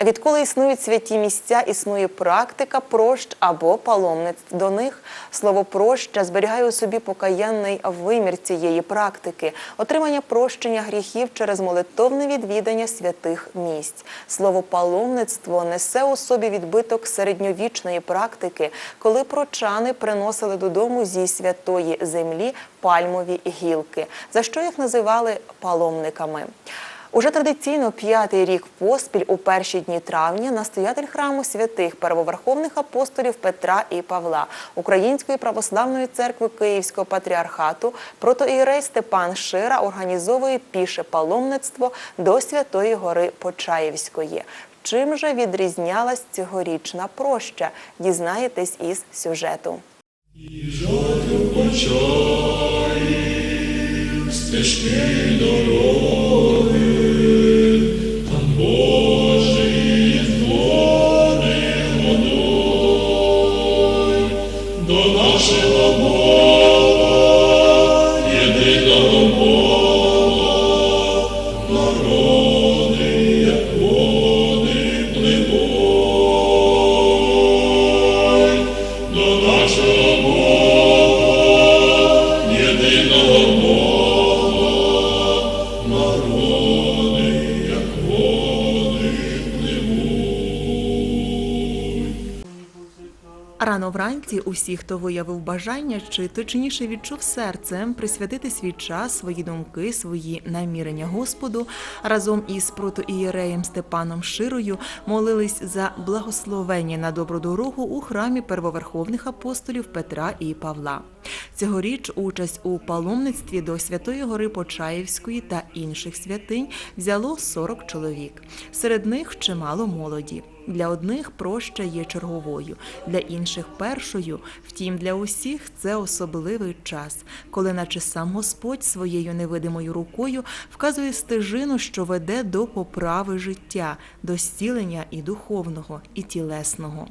Відколи існують святі місця, існує практика прощ або паломництв до них. Слово проща зберігає у собі покаянний вимір цієї практики, отримання прощення гріхів через молитовне відвідання святих місць. Слово паломництво несе у собі відбиток середньовічної практики, коли прочани приносили додому зі святої землі пальмові гілки, за що їх називали паломниками. Уже традиційно п'ятий рік поспіль у перші дні травня настоятель храму святих первоверховних апостолів Петра і Павла Української православної церкви Київського патріархату протоієрей Степан Шира організовує піше паломництво до Святої Гори Почаївської. Чим же відрізнялась цьогорічна проща? Дізнаєтесь із сюжету. стежки дороги, вранці усі, хто виявив бажання, чи точніше відчув серцем присвятити свій час, свої думки, свої намірення Господу, разом із протоієреєм Степаном Широю молились за благословення на добру дорогу у храмі первоверховних апостолів Петра і Павла. Цьогоріч участь у паломництві до Святої Гори Почаївської та інших святинь взяло 40 чоловік. Серед них чимало молоді. Для одних проща є черговою, для інших першою. Втім, для усіх це особливий час, коли, наче сам Господь своєю невидимою рукою вказує стежину, що веде до поправи життя, до зцілення і духовного, і тілесного.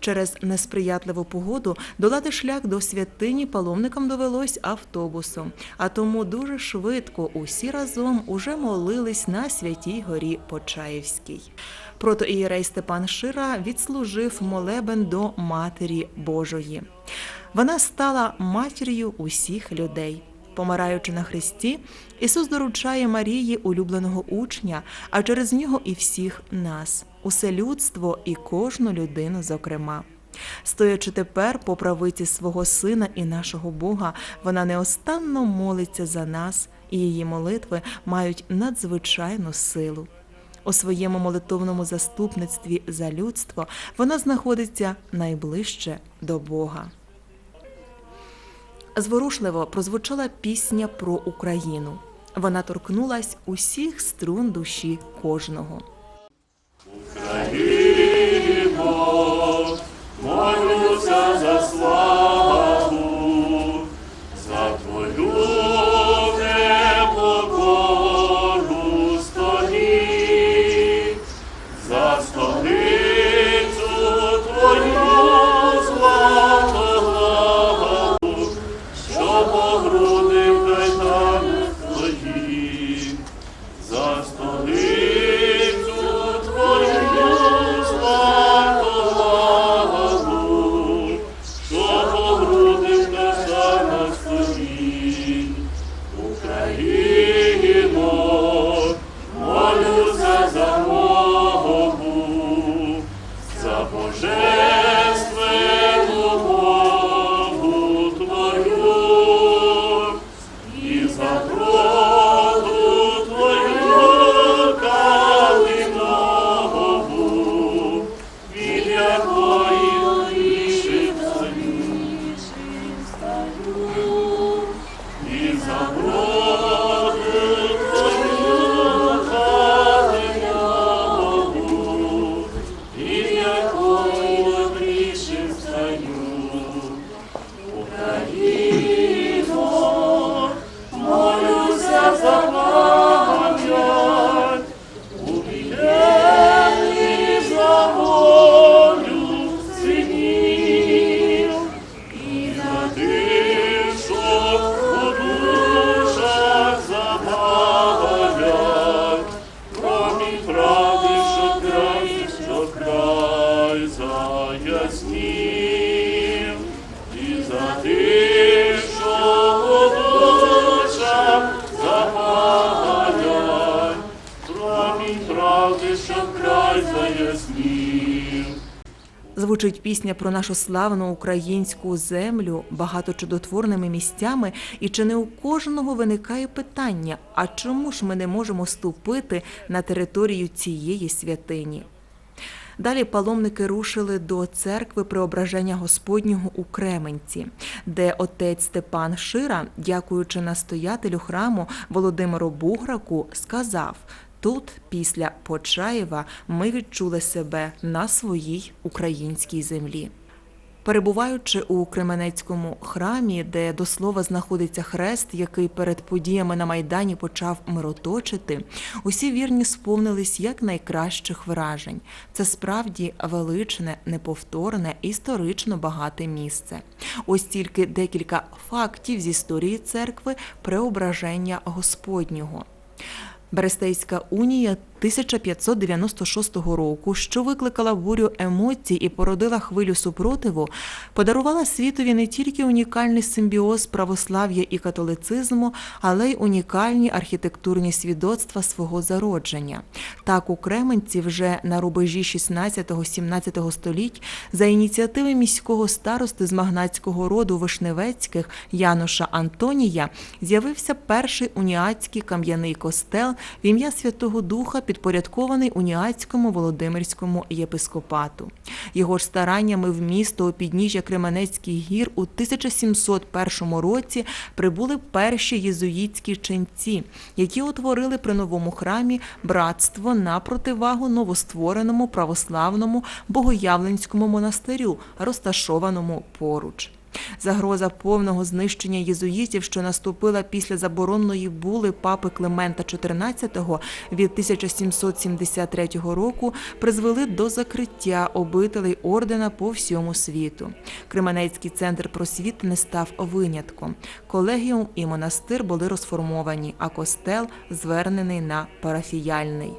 Через несприятливу погоду долати шлях до святині паломникам довелось автобусом, а тому дуже швидко усі разом уже молились на святій горі Почаївській. Протоієрей Степан Шира відслужив молебен до Матері Божої. Вона стала матір'ю усіх людей. Помираючи на хресті, Ісус доручає Марії улюбленого учня, а через нього і всіх нас, усе людство і кожну людину, зокрема. Стоячи тепер по правиці свого Сина і нашого Бога, вона неостанно молиться за нас, і її молитви мають надзвичайну силу. У своєму молитовному заступництві за людство вона знаходиться найближче до Бога. Зворушливо прозвучала пісня про Україну. Вона торкнулась усіх струн душі кожного. Молюся звучить пісня про нашу славну українську землю багато чудотворними місцями, і чи не у кожного виникає питання: а чому ж ми не можемо ступити на територію цієї святині? Далі паломники рушили до церкви Преображення Господнього у Кременці, де отець Степан Шира, дякуючи настоятелю храму Володимиру Буграку, сказав: тут, після Почаєва, ми відчули себе на своїй українській землі. Перебуваючи у Кременецькому храмі, де до слова знаходиться хрест, який перед подіями на майдані почав мироточити, усі вірні сповнились як найкращих вражень. Це справді величне, неповторне, історично багате місце. Ось тільки декілька фактів з історії церкви преображення Господнього. Берестейська унія 1596 року, що викликала бурю емоцій і породила хвилю супротиву, подарувала світові не тільки унікальний симбіоз православ'я і католицизму, але й унікальні архітектурні свідоцтва свого зародження. Так у Кременці вже на рубежі 16-17 століть за ініціативи міського старости з магнатського роду Вишневецьких Януша Антонія з'явився перший уніатський кам'яний костел в ім'я Святого Духа, підпорядкований уніатському Володимирському єпископату. Його ж стараннями в місто підніжжя Кременецьких гір у 1701 році прибули перші єзуїтські ченці, які утворили при новому храмі братство на противагу новоствореному православному богоявленському монастирю, розташованому поруч. Загроза повного знищення єзуїтів, що наступила після заборонної були папи Климента XIV від 1773 року, призвели до закриття обителей ордена по всьому світу. Кременецький центр просвіти не став винятком. Колегіум і монастир були розформовані, а костел звернений на парафіяльний.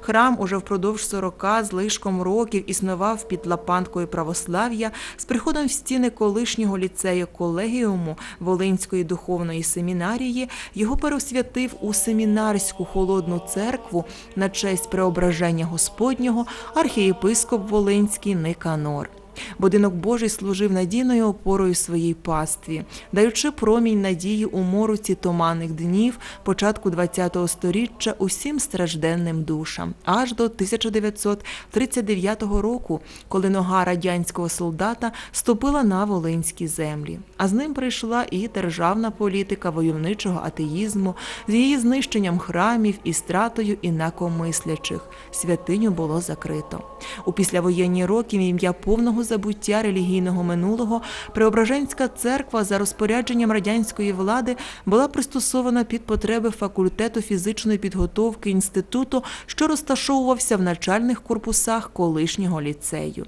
Храм уже впродовж 40 з лишком років існував під лапанткою православ'я з приходом в стіни колишнього ліцею колегіуму Волинської духовної семінарії. Його пересвятив у семінарську холодну церкву на честь преображення Господнього архієпископ Волинський Никанор. Будинок Божий служив надійною опорою своїй пастві, даючи промінь надії у мороці туманних днів початку ХХ століття усім стражденним душам, аж до 1939 року, коли нога радянського солдата ступила на волинські землі. А з ним прийшла і державна політика войовничого атеїзму з її знищенням храмів і стратою інакомислячих. Святиню було закрито. У післявоєнні роки в ім'я повного забуття релігійного минулого Преображенська церква за розпорядженням радянської влади була пристосована під потреби факультету фізичної підготовки інституту, що розташовувався в начальних корпусах колишнього ліцею.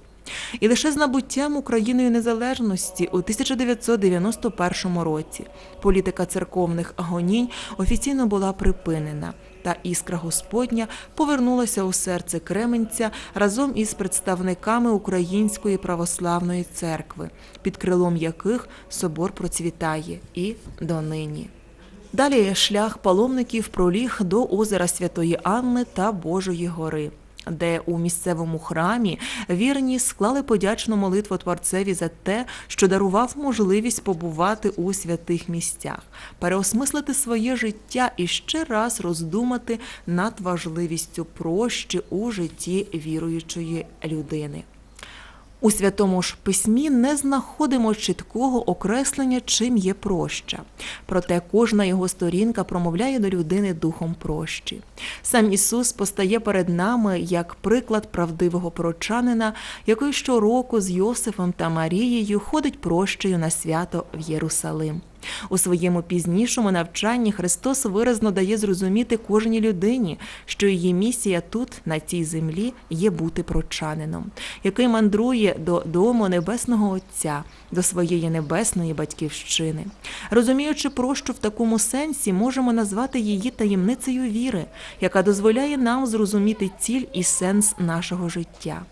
І лише з набуттям Україною незалежності у 1991 році політика церковних агонінь офіційно була припинена, та іскра Господня повернулася у серце Кременця разом із представниками Української православної церкви, під крилом яких собор процвітає і донині. Далі шлях паломників проліг до озера Святої Анни та Божої гори де у місцевому храмі вірні склали подячну молитву Творцеві за те, що дарував можливість побувати у святих місцях, переосмислити своє життя і ще раз роздумати над важливістю прощі у житті віруючої людини. У святому ж письмі не знаходимо чіткого окреслення, чим є проща. Проте кожна його сторінка промовляє до людини духом прощі. Сам Ісус постає перед нами як приклад правдивого прочанина, який щороку з Йосифом та Марією ходить прощею на свято в Єрусалим. У своєму пізнішому навчанні Христос виразно дає зрозуміти кожній людині, що її місія тут, на цій землі, є бути прочанином, який мандрує до дому Небесного Отця, до своєї небесної батьківщини. Розуміючи прощу в такому сенсі, можемо назвати її таємницею віри, яка дозволяє нам зрозуміти ціль і сенс нашого життя.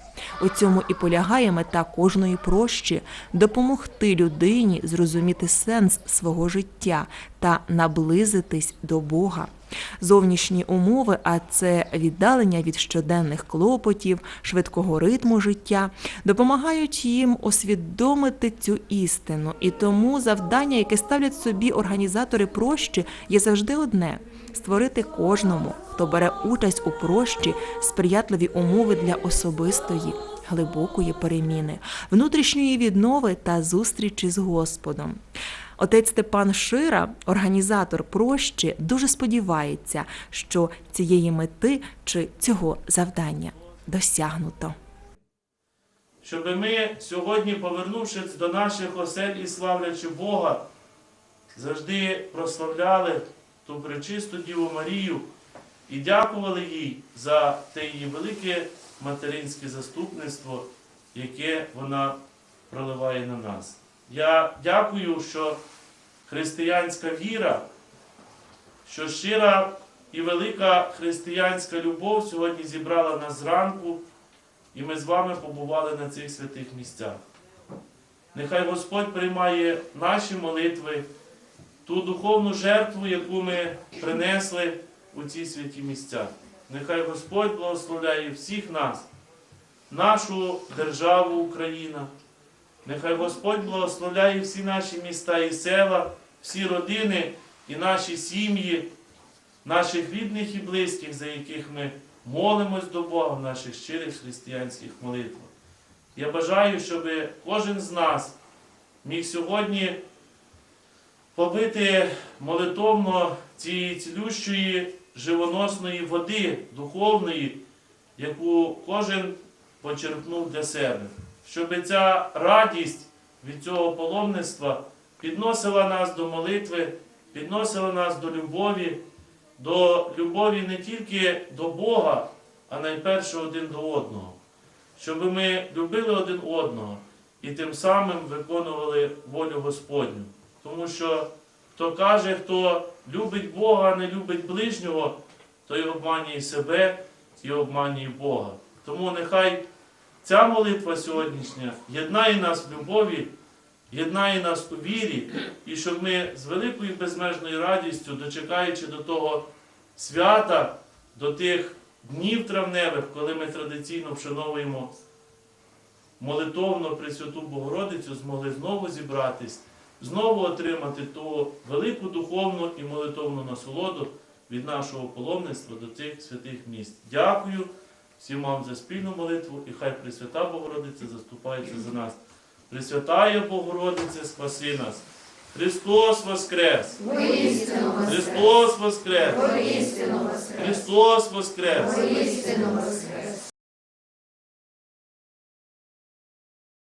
У цьому і полягає мета кожної прощі допомогти людині зрозуміти сенс свого життя та наблизитись до Бога. Зовнішні умови, а це віддалення від щоденних клопотів, швидкого ритму життя, допомагають їм усвідомити цю істину. І тому завдання, яке ставлять собі організатори прощі, є завжди одне створити кожному, хто бере участь у прощі, сприятливі умови для особистої, глибокої переміни, внутрішньої віднови та зустрічі з Господом. Отець Степан Шира, організатор прощі, дуже сподівається, що цієї мети чи цього завдання досягнуто. Щоб ми сьогодні, повернувшись до наших осель і славлячи Бога, завжди прославляли ту пречисту Діву Марію і дякували їй за те її велике материнське заступництво, яке вона проливає на нас. Я дякую, що християнська віра, що щира і велика християнська любов сьогодні зібрала нас зранку. І ми з вами побували на цих святих місцях. Нехай Господь приймає наші молитви, ту духовну жертву, яку ми принесли у ці святі місця. Нехай Господь благословляє всіх нас, нашу державу Україна. Нехай Господь благословляє всі наші міста і села, всі родини і наші сім'ї, наших рідних і близьких, за яких ми молимось до Бога в наших щирих християнських молитвах. Я бажаю, щоб кожен з нас міг сьогодні побити молитовно цієї цілющої живоносної води духовної, яку кожен почерпнув для себе, щоб ця радість від цього паломництва підносила нас до молитви, підносила нас до любові, до любові не тільки до Бога, а найперше один до одного. Щоб ми любили один одного і тим самим виконували волю Господню. Тому що хто каже, хто любить Бога, а не любить ближнього, той обманює себе і обманює Бога. Тому нехай ця молитва сьогоднішня єднає нас в любові, єднає нас у вірі, і щоб ми з великою безмежною радістю, дочекаючи до того свята, до тих днів травневих, коли ми традиційно вшановуємо молитовно Пресвяту Богородицю, змогли знову зібратись, знову отримати ту велику духовну і молитовну насолоду від нашого паломництва до цих святих місць. Дякую всім вам за спільну молитву і хай Пресвята Богородиця заступається за нас. Пресвятая Богородиця, спаси нас. Христос Воскрес! Воістину воскрес! Христос Воскрес! Воістину воскрес! Христос Воскрес! Воістину воскрес!